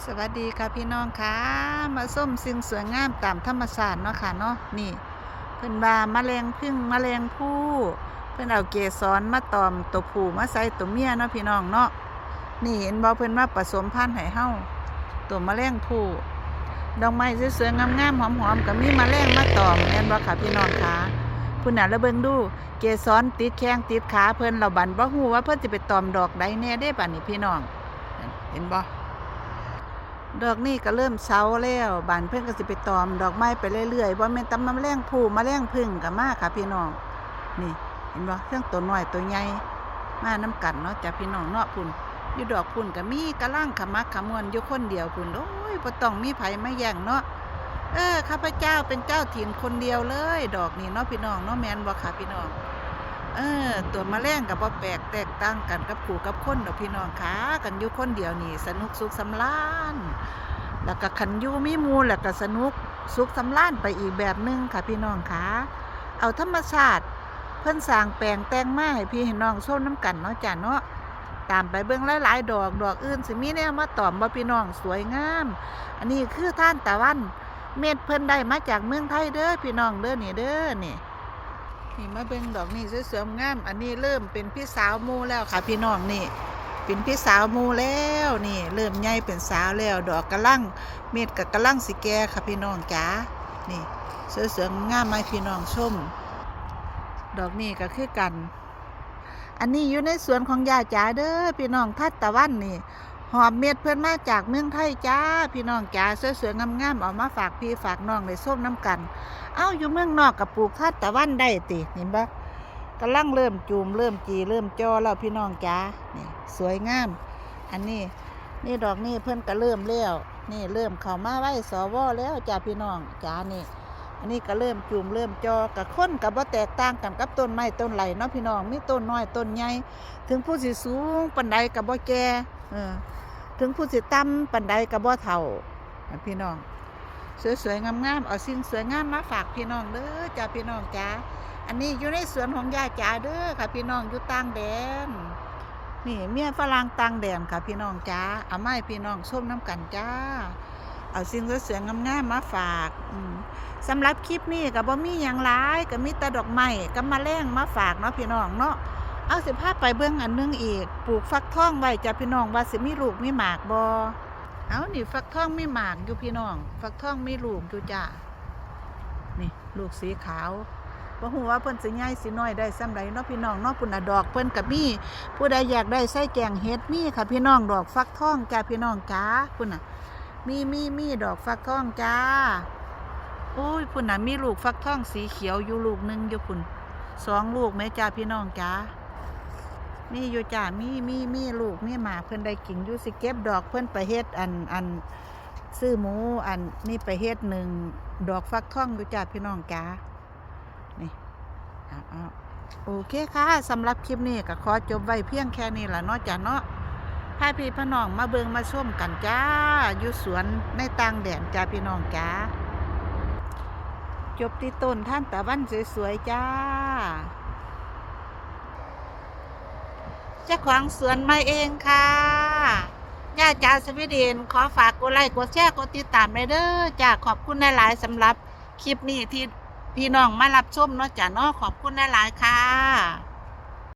สวัสดีค่ะพี่น้องค่ะมาส้มสิ่งสวยงามตามธรรมศาสตร์เนาะค่ะเนาะนี่เพิ่นว่าแมลงพึ่งแมลงผู้เพิ่นเอาเกสรมาตอมตัวผู้มาใส่ตัวเมียเนาะพี่น้องเนาะนี่เห็นบ่เพิ่นมาผสมพันธุ์ให้เฮาตัวแมลงผู้ดอกไม้สวยๆงามๆหอมๆก็มีแมลงมาตอมแม่นบ่ค่ะพี่น้องค่ะพุ่นน่ะแล้วเบิ่งดูเกสรติดแข้งติดขาเพิ่นเราบันบ่ฮู้ว่าเพิ่นสิไปตอมดอกใดแน่เด้บัดนี้พี่น้อง เห็นบ่ ดอกนี่ก็เริ่มเช้าแล้วบานเพิ่อนก็สิไปตอม ดอกไม้ไปเรื่อยๆบ่แม่นตำมะแรงผู้มะแรงพึ่งก็มาค่ะพี่น้อง นี่เห็นบ่เครื่องตัวน้อยตัวใหญ่มาน้ำกันเนาะจ้ะพี่น้องเนาะพุ่นอยู่ดอกพุ่นก็มีกะล่างขมักขมวนอยู่คนเดียวพุ่นโอ้ยบ่ต้องมีไผมาแย่งเนาะเออข้าพเจ้าเป็นเจ้าถิ่นคนเดียวเลย ดอกนี่เนาะพี่น้องเนาะแม่นบ่ค่ะพี่น้อง เออ ตัวมแมลงกับบ่แปลกแตกต่างกันกับผู้กับคนดอกพี่น้องค่ะกันอยู่คนเดียวนี่ สนุกสุขสำราญแล้วก็คันอยู่มีมูแล้วก็สนุกสุขสำราญไปอีกแบบหนึงค่ะพี่น้องค่ะเอาธรรมชาติเพิ่นสร้างแปลงแต่งมาให้พี่ให้น้องชมน้ำกันเนาะจ้ะเนาะตามไปเบิ่งหลายๆดอกดอกอื่นสิมีแนวมาตอมบ่พี่น้องสวยงาม อันนี้คือท่านตะวัน เม็ดเพิ่นได้มาจากเมืองไทยเด้อพี่น้องเด้อนี่เด้อนี่ นี่มาเบิ่งดอกนี่สวยๆงาม อันนี้เริ่มเป็นพี่สาวมูแล้วค่ะ พี่น้องนี่ เป็นพี่สาวมูแล้วนี่ เริ่มใหญ่เป็นสาวแล้ว ดอกกระลังเม็ดกับกระลังสิแก่ค่ะพี่น้องจ๋านี่สวยๆงามไหมาให้พี่น้องชม ดอกนี่ก็คือกัน อันนี้อยู่ในสวนของยาจ๋าเด้อพี่น้องทัดตะวันนี่ หอบเม็ดเพื่อนมาจากเมืองไทยจ้า พี่น้องจ๋าสวยๆงามๆเอามาฝากพี่ฝากน้องได้ส้มน้ำกัน เอ้าอยู่เมืองนอกกับปลูกทัดตะวันได้ติเห็นปะกำลังเริ่มจูมเริ่มจีเริ่มจอแล้วพี่น้องจ๋านี่สวยงาม อันนี้นี่ดอกนี่เพิ่อนก็เริ่มแล้วนี่เริ่มเข้ามาไว้สวแล้วจ้าพี่น้องจ๋านี่อันนี้ก็เริ่มจูมเริ่มจอกับค้นกับว่าแตกต่างกันกับต้นไม้ต้นไหลเนาะพี่น้องมีต้นน้อยต้นใหญ่ถึงผู้สิสูงปันใดกับบ่แก่เออ ถึงผู้สิต่ำปันใดกับบ่เฒ่าอะพี่น้อง สวยๆงามๆเอาสิ่งสวยงามมาฝากพี่น้องเด้อจ้าพี่น้องจ้าอันนี้อยู่ในสวนของยายจ๋าเด้อค่ะ พี่น้องอยู่ต่างแดนนี่เมียฝรั่งต่างแดนค่ะ พี่น้องจ้าเอาไม้พี่น้องส้มน้ำกันจ้าเอาสิ่งสวยๆงามๆมาฝากสำหรับคลิปนี้ก็บ่มีหยังหลายก็มีแต่ดอกไม้กับมะแรงมาฝากเนาะพี่น้องเนาะ เอาสิพาไปเบิ่งอันหนึงอีก ปลูกฟักทองไว้จ้าพี่น้องว่าสิมีลูกมีหมากบ่เอานี่ฟักทองไม่หมากอยู่พี่น้อง ฟักทองไม่ลูกอยู่จ้านี่ลูกสีขาวบ่ฮู้ว่าเพิ่นสิใหญ่สิน้อยได้ส่ำใดเนาะพี่น้องเนาะปุ่นน่ะดอกเพิ่นก็มีผู้ใดอยากได้ใส่แกงเฮ็ดมีค่ะพี่น้องดอกฟักทองจ้าพี่น้องจ้าพุ่นน่ะมีมีมีดอกฟักทองจ้าโอ้ยพุ่นน่ะมีลูกฟักทองสีเขียวอยู่ลูกหนึงอยู่พุ่นสองลูกแม่จ้าพี่น้องจ้า มีอยู่จ้ามีมีมีลูกมีหมาเพิ่อนได้กินอยู่สิเก็บดอกเพิ่อนไปเฮ็ดอันอันซื้อหมูอันนี่ไปเฮ็ดหนึ่งดอกฟักทองอยู่จ้าพี่น้องจ้านี่เอาโอเคค่ะสำหรับคลิปนี้ก็ขอจบไว้เพียงแค่นี้แหละเนาะจ้าเนาะพาพี่พี่น้องมาเบิงมาชมกันจ้าอยู่สวนในต่างแดนจ้าพี่น้องจ้าจบที่ต้นท่านตะวันสวยๆจ้า เจ้าของสวนมาเองค่ะย่าจ่าสวีเดนขอฝากกดไลค์กดแชร์กดติดตามไปเด้อจ้าขอบคุณหลายๆสำหรับคลิปนี้ที่พี่น้องมารับชมเนาะจ้าเนาะขอบคุณหลายๆค่ะ